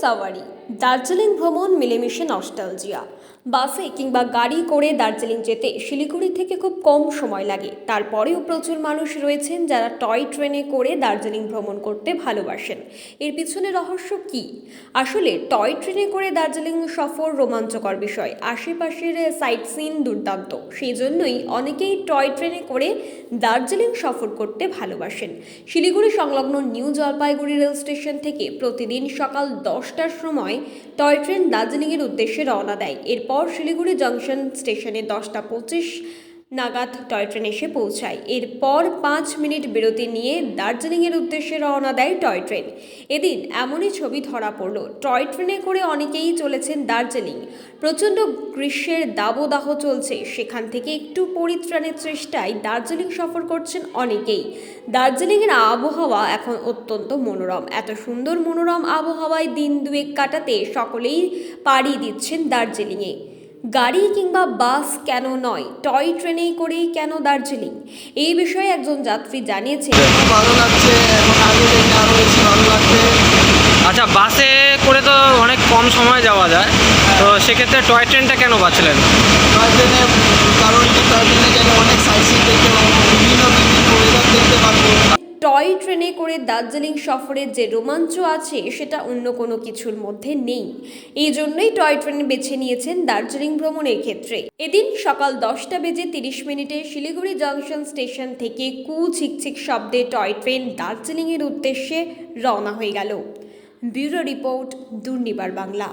সাওয়ারি দার্জিলিং ভ্রমণ মিলেমিশে নস্টালজিয়া। বাসে কিংবা গাড়ি করে দার্জিলিং যেতে শিলিগুড়ি থেকে খুব কম সময় লাগে। তারপরেও প্রচুর মানুষ রয়েছেন যারা টয় ট্রেনে করে দার্জিলিং ভ্রমণ করতে ভালোবাসেন। এর পিছনে রহস্য কি? আসলে টয় ট্রেনে করে দার্জিলিং সফর রোমাঞ্চকর বিষয়। আশেপাশের সাইট সিন দুর্দান্ত। সেই জন্যই অনেকেই টয় ট্রেনে করে দার্জিলিং সফর করতে ভালোবাসেন। শিলিগুড়ি সংলগ্ন নিউ জলপাইগুড়ি রেল স্টেশন থেকে প্রতিদিন সকাল দশটার সময় টয় ট্রেন দার্জিলিংয়ের উদ্দেশ্যে রওনা দেয়। এরপর শিলিগুড়ি জংশন স্টেশনে দশটা পঁচিশ নাগাদ টয় ট্রেন এসে পৌঁছায়। এরপর পাঁচ মিনিট বিরতি নিয়ে দার্জিলিংয়ের উদ্দেশ্যে রওনা দেয় টয় ট্রেন। এদিন এমনই ছবি ধরা পড়ল। টয় ট্রেনে করে অনেকেই চলেছেন দার্জিলিং। প্রচণ্ড গ্রীষ্মের দাবদাহ চলছে। সেখান থেকে একটু পরিত্রাণের চেষ্টায় দার্জিলিং সফর করছেন অনেকেই। দার্জিলিংয়ের আবহাওয়া এখন অত্যন্ত মনোরম। এত সুন্দর মনোরম আবহাওয়ায় দিন দুয়েক কাটাতে সকলেই পাড়ি দিচ্ছেন দার্জিলিংয়ে। গাড়ি কিংবা বাস কেন নয়? টয় ট্রেনেই করেই কেন দার্জিলিং? এই বিষয়ে একজন যাত্রী জানিয়েছে। ভালো লাগছে আরও বেশি ভালো লাগছে। আচ্ছা বাসে করে তো অনেক কম সময় যাওয়া যায়। তো সেক্ষেত্রে টয় ট্রেনটা কেন বাঁচলেন? টয় ট্রেনে কারণ কি টয় ট্রেনে গেলে অনেক সাইট ট্রেনে করে দার্জিলিং সফরের যে রোমাঞ্চ আছে, সেটা অন্য কোনো কিছুর মধ্যে নেই। এই জন্যই টয় ট্রেন বেছে নিয়েছেন দার্জিলিং ভ্রমণের ক্ষেত্রে। এদিন সকাল দশটা বেজে তিরিশ মিনিটে শিলিগুড়ি জংশন স্টেশন থেকে কু ঝিকঝিক শব্দে টয় ট্রেন দার্জিলিংয়ের উদ্দেশ্যে রওনা হয়ে গেল। Bureau report, Durnibar Bangla.